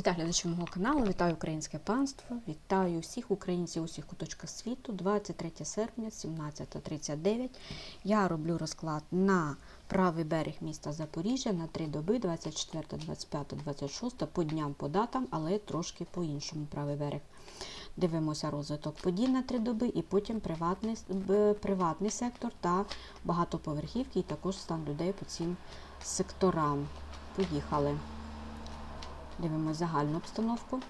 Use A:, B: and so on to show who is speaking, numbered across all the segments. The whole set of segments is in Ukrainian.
A: Вітаю глядачів мого каналу, вітаю українське панство, вітаю всіх українців у всіх куточках світу. 23 серпня, 17.39. Я роблю розклад на правий берег міста Запоріжжя на три доби, 24, 25, 26 по дням, по датам, але трошки по-іншому правий берег. Дивимося розвиток подій на три доби і потім приватний, приватний сектор та багатоповерхівки, і також стан людей по цим секторам. Поїхали. Дивимося загальну обстановку.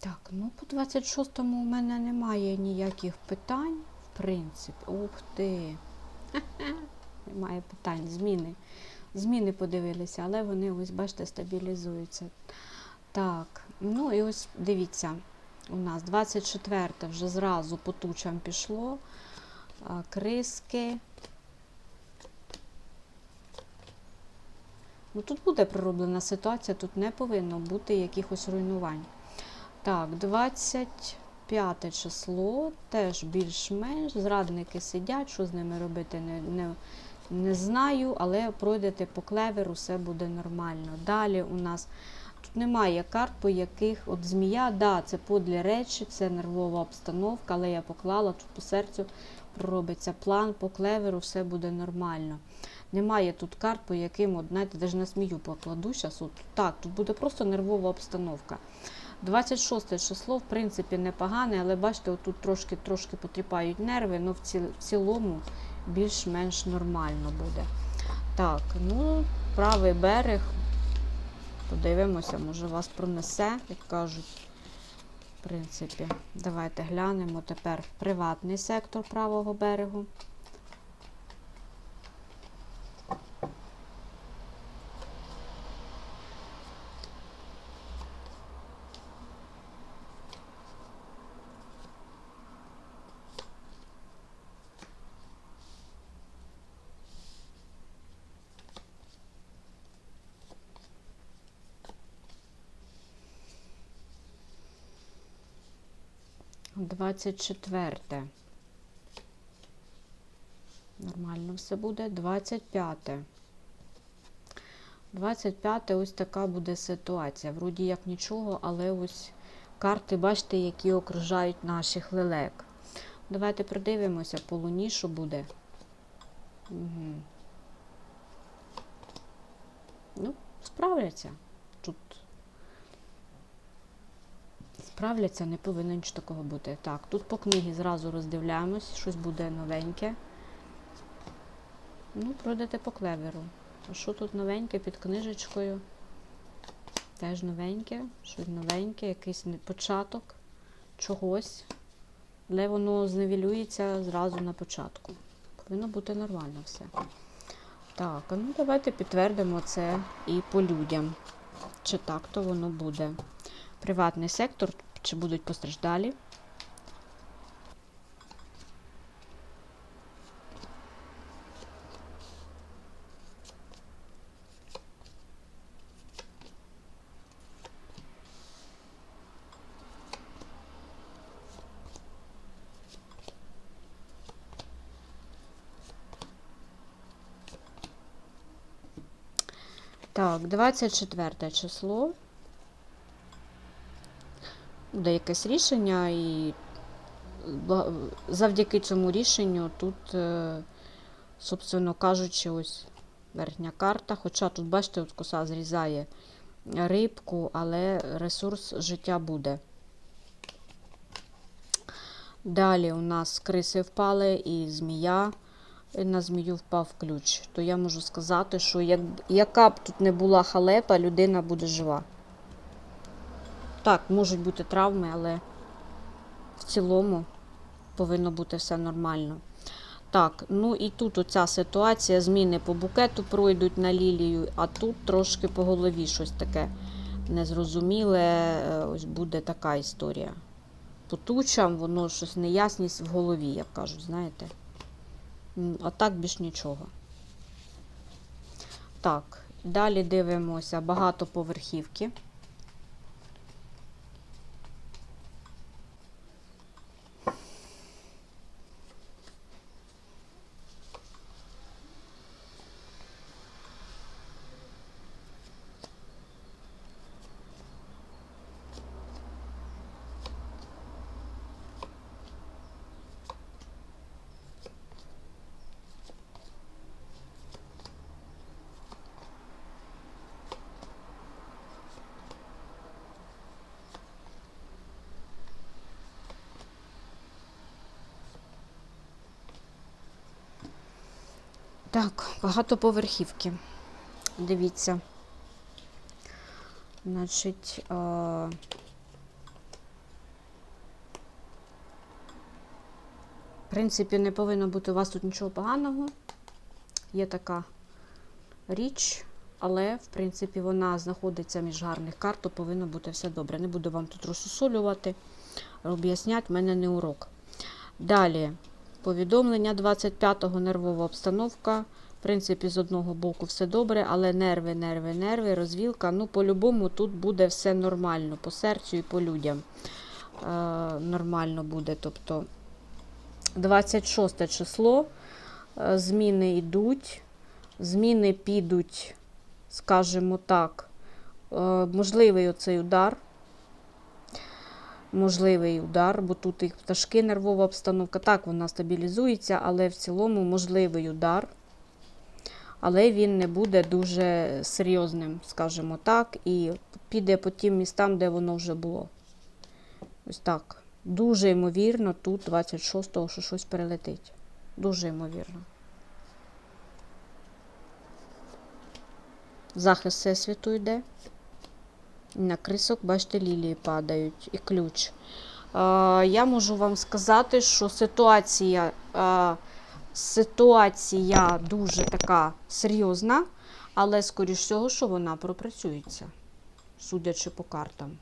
A: Так, ну по 26-му у мене немає ніяких питань, в принципі. Ух ти. Немає питань, зміни. Зміни подивилися, але вони, ось, бачите, стабілізуються. Так, ну і ось дивіться, у нас 24 те вже зразу по тучам пішло. Криски. Ну, тут буде пророблена ситуація, тут не повинно бути якихось руйнувань. Так, 25 число, теж більш-менш. Зрадники сидять, що з ними робити не, не, не знаю, але пройдете по клеверу, все буде нормально. Далі у нас тут немає карт, по яких от змія, да, це подлі речі, це нервова обстановка, але я поклала тут по серцю, проробиться план, по клеверу все буде нормально. Немає тут карт, по яким, от, знаєте, навіть на змію покладу зараз. От, так, тут буде просто нервова обстановка. 26 число, в принципі, непогане, але бачите, отут трошки трошки потріпають нерви, але в, ці, в цілому більш-менш нормально буде. Так, ну, правий берег. Подивимося, може вас пронесе, як кажуть. В принципі, давайте глянемо тепер приватний сектор правого берегу. Двадцять четверте. Нормально все буде. 25. 25 ось така буде ситуація. Вроді як нічого, але ось карти, бачите, які окружають наших лелек. Давайте придивимося по луні, що буде. Угу. Ну, справляться. Тут справляться, не повинно нічого такого бути. Так, тут по книгі зразу роздивляємось, щось буде новеньке. Ну, пройдете по клеверу. А що тут новеньке під книжечкою? Теж новеньке, щось новеньке, якийсь початок чогось. Але воно зневілюється зразу на початку. Повинно бути нормально все. Так, а ну давайте підтвердимо це і по людям. Чи так то воно буде. Приватний сектор, чи будуть постраждалі? Так, 24 число. Буде якесь рішення, і завдяки цьому рішенню тут, е, собственно кажучи, ось верхня карта. Хоча тут, бачите, от коса зрізає рибку, але ресурс життя буде. Далі у нас криси впали і змія. На змію впав ключ. То я можу сказати, що як, яка б тут не була халепа, людина буде жива. Так, можуть бути травми, але в цілому повинно бути все нормально. Так, ну і тут оця ситуація, зміни по букету пройдуть на лілію, а тут трошки по голові щось таке незрозуміле. е, Ось буде така історія. по тучам, воно щось неясність в голові, як кажуть, знаєте. А так більш нічого. Так, далі дивимося багатоповерхівки. Так, багатоповерхівки. Дивіться. Значить, е, в принципі, не повинно бути у вас тут нічого поганого. Є така річ, але, в принципі, вона знаходиться між гарних карт, то повинно бути все добре. Не буду вам тут розсусолювати, об'ясняти, в мене не урок. Далі, повідомлення 25-го нервова обстановка. В принципі, з одного боку все добре, але нерви, нерви, нерви, розвілка. Ну, по-любому, тут буде все нормально, по серцю і по людям. Е, нормально буде. Тобто 26 число. е, Зміни йдуть. Зміни підуть, скажімо так, е, можливий оцей удар. Можливий удар, бо тут і пташки, нервова обстановка. Так, вона стабілізується, але в цілому можливий удар. Але він не буде дуже серйозним, скажімо так, і піде по тим містам, де воно вже було. Ось так. Дуже ймовірно, тут 26-го, що щось перелетить. Дуже ймовірно. Захист всесвіту йде. На крисок, бачите, лілії падають і ключ. Е, я можу вам сказати, що ситуація, е, ситуація дуже така серйозна, але, скоріш всього, що вона пропрацюється, судячи по картам.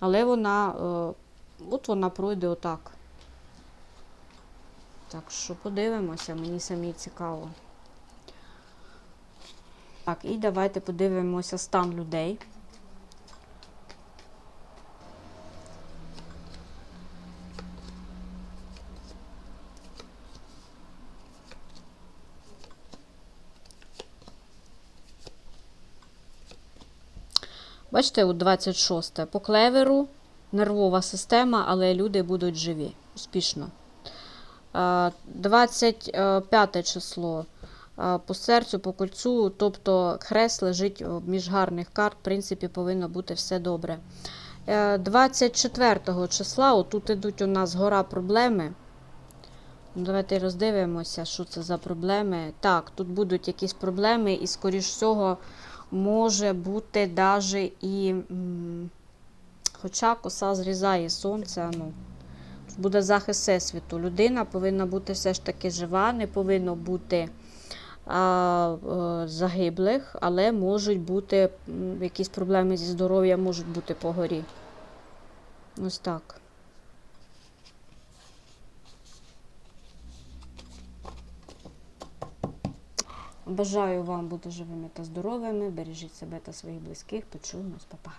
A: Але вона, е, от вона пройде отак. Так що подивимося, мені самі цікаво. Так, і давайте подивимося стан людей. Бачите, от 26 по клеверу нервова система, але люди будуть живі. Успішно. Е, 25 число е, по серцю, по кольцю, тобто хрест лежить е, між гарних карт, в принципі, повинно бути все добре. Е, 24 числа, отут ідуть у нас гора проблеми. Ну, Давайте роздивимося, що це за проблеми. Так, тут будуть якісь проблеми, і, скоріш всього, може бути даже і. Хоча коса зрізає сонце, ну. Буде захист всесвіту. Людина повинна бути все ж таки жива, не повинно бути а, е, загиблих, але можуть бути якісь проблеми зі здоров'ям, можуть бути по горі. Ось так. Бажаю вам бути живими та здоровими. Бережіть себе та своїх близьких. Почуємось, Па-па.